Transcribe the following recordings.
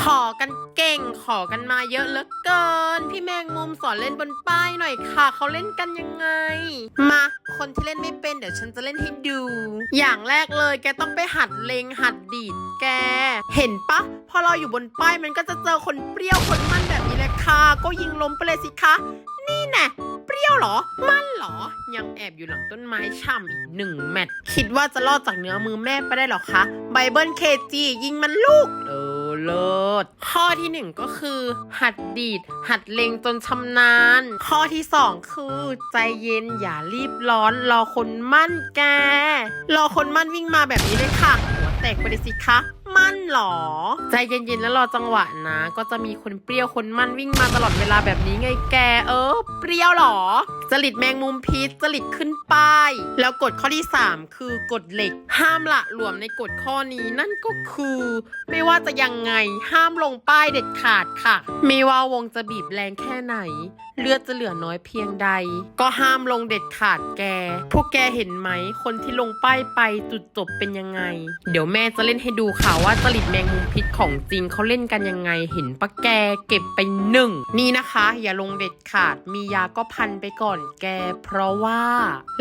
ขอกันเก่งขอกันมาเยอะเหลือเกิน พี่แมงมุมสอนเล่นบนป้ายหน่อยค่ะ เขาเล่นกันยังไง มาคนที่เล่นไม่เป็นเดี๋ยวฉันจะเล่นให้ดู อย่างแรกเลยแกต้องไปหัดเลงหัดดีดแก เห็นปะพอเราอยู่บนป้ายมันก็จะเจอคนเปรี้ยวคนมันแบบนี้แหละค่ะก็ยิงล้มไปเลยสิคะนี่แน่เปรี้ยวเหรอ มันเหรอ ยังแอบอยู่หลังต้นไม้ช่ำอีกหนึ่งแมตช์คิดว่าจะรอดจากเนื้อมือแม่ไปได้หรอคะไบเบิลเคจียิงมันลูกเออ เลิศ ข้อที่หนึ่งก็คือ หัดดีด หัดเล็งจนชำนาญ ข้อที่สองคือ ใจเย็นอย่ารีบร้อน รอคนมั่นแก รอคนมั่นวิ่งมาแบบนี้เลยค่ะ หัวแตกไปเลยสิคะ มั่นเหรอ ใจเย็นๆแล้วรอจังหวะนะ ก็จะมีคนเปรี้ยวคนมั่นวิ่งมาตลอดเวลาแบบนี้ไงแก เออ เปรี้ยวเหรอ จริตแมงมุมพิษจริตขึ้นป้าย แล้วกฎข้อที่ 3 คือกฎเหล็ก ห้ามละหลวมในกฎข้อนี้นั่นก็คือ ไม่ว่าจะยังไงห้ามลงป้ายเด็ดขาดค่ะ ไม่ว่าวงจะบีบแรงแค่ไหน เลือดจะเหลือน้อยเพียงใด ก็ห้ามลงเด็ดขาดแก พวกแกเห็นไหมคนที่ลงป้ายไปจุดจบเป็นยังไง เดี๋ยวแม่จะเล่นให้ดูค่ะว่าจริตแมงมุมพิษของจริงเขาเล่นกันยังไงเห็นปะแกเก็บไปหนึ่งนี่นะคะ อย่าลงเด็ดขาดมียาก็พันไปก่อนแก เพราะว่า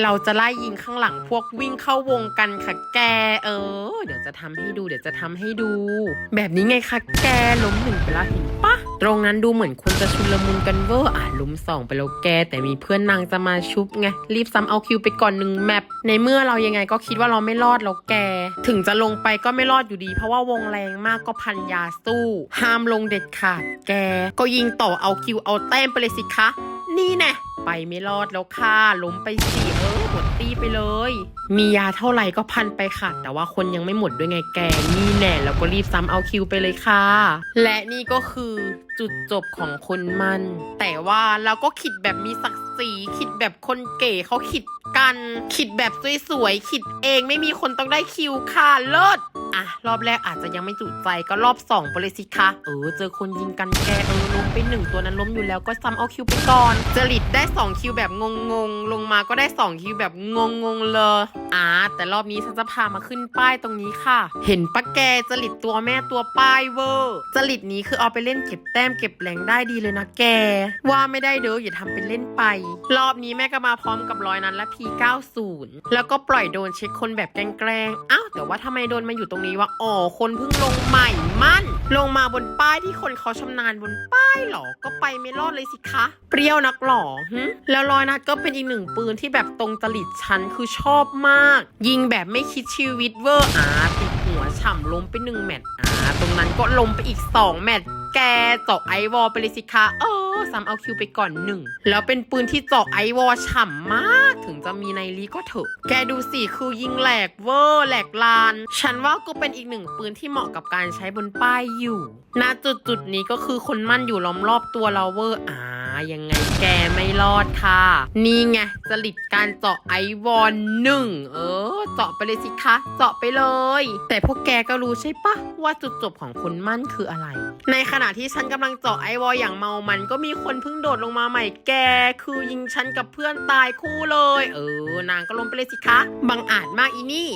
เราจะไล่ยิงข้างหลังพวกวิ่งเข้าวงกันค่ะแก เออ เดี๋ยวจะทำให้ดู เดี๋ยวจะทำให้ดู แบบนี้ไงคะแกล้มหนึ่งไปแล้วเห็นปะ ตรงนั้นดูเหมือนคนจะชุลมุนกันเวอร์อะล้มสองไปแล้วแก แต่มีเพื่อนนางจะมาชุบไง รีบซ้ำเอาคิวไปก่อนหนึ่งแมปในเมื่อเรายังไงก็คิดว่าเราไม่รอดแล้วแก ถึงจะลงไปก็ไม่รอดอยู่ดี เพราะว่าวงแรงมากก็พันยาสู้ ห้ามลงเด็ดขาดแก ก็ยิงต่อเอาคิวเอาแต้มไปเลยสิคะ นี่แน่ ไปไม่รอดแล้วค่ะล้มไปสี่เออหมดตีไปเลย มียาเท่าไหร่ก็พันไปค่ะ แต่ว่าคนยังไม่หมดด้วยไงแกนี่แน่แล้วก็รีบซ้ำเอาคิวไปเลยค่ะ และนี่ก็คือจุดจบของคนมัน แต่ว่าเราก็คิดแบบมีศักดิ์ศรีคิดแบบคนเก๋เขาคิดกัน คิดแบบสวยๆคิดเองไม่มีคนต้องได้คิวค่ะเลิศ อะ รอบแรกอาจจะยังไม่จุใจก็รอบสองไปเลยสิคะเออ เจอคนยิงกันแกเออล้มไปหนึ่งตัวนั้นล้มอยู่แล้วก็ซ้ำเอาคิวไปก่อนจริตได้ 2 คิวแบบงงๆลงมาก็ได้ 2 คิวแบบงงๆเลยอ่าแต่รอบนี้ฉันจะพามาขึ้นป้ายตรงนี้ค่ะ เห็นปะแกจริตตัวแม่ตัวป้ายเวอร์จริตนี้คือเอาไปเล่นเก็บแต้มเก็บแรงได้ดีเลยนะแก ว่าไม่ได้เด้ออย่าทำเป็นเล่นไป รอบนี้แม่ก็มาพร้อมกับร้อยนั้นและ P90 แล้วก็ปล่อยโดนเช็คคนแบบแกล้งๆอ้า แต่ว่าทำไมโดนมาอยู่ตรงนี้วะอ๋อคนเพิ่งลงใหม่มั่น ลงมาบนป้ายที่คนเขาชำนาญบนป้ายเหรอก็ไปไม่รอดเลยสิคะ เปรี้ยวนักหรอหึแล้วรอยนัดก็เป็นอีกหนึ่งปืนที่แบบตรงจริตฉันคือชอบมาก ยิงแบบไม่คิดชีวิตเวอร์อาติดหัวฉ่ำล้มไปหนึ่งแมตช์อ่าตรงนั้นก็ล้มไปอีกสองแมตช์ แกเจาะไอวอลไปเลยสิคะเออซ้ำเอาคิวไปก่อนหนึ่ง แล้วเป็นปืนที่เจาะไอวอลฉ่ำมาก ถึงจะมีในลีก็เถอะ แกดูสิคือยิงแหลกเวอร์แหลกลาน ฉันว่าก็เป็นอีกหนึ่งปืนที่เหมาะกับการใช้บนป้ายอยู่ณจุดจุดนี้ก็คือคนมั่นอยู่ล้อมรอบตัวเราเวอร์อ่า ยังไงแกไม่รอดค่ะ นี่ไงจริตการเจาะไอวอนหนึ่งเออ เจาะไปเลยสิคะ เจาะไปเลย แต่พวกแกก็รู้ใช่ปะว่าจุดจบของคนมั่นคืออะไร ในขณะที่ฉันกำลังเจาะไอวอลอย่างเมามันก็มีคนเพิ่งโดดลงมาใหม่แก คือยิงฉันกับเพื่อนตายคู่เลย เออ นางก็ล้มไปเลยสิคะ บังอาจมากอีนี่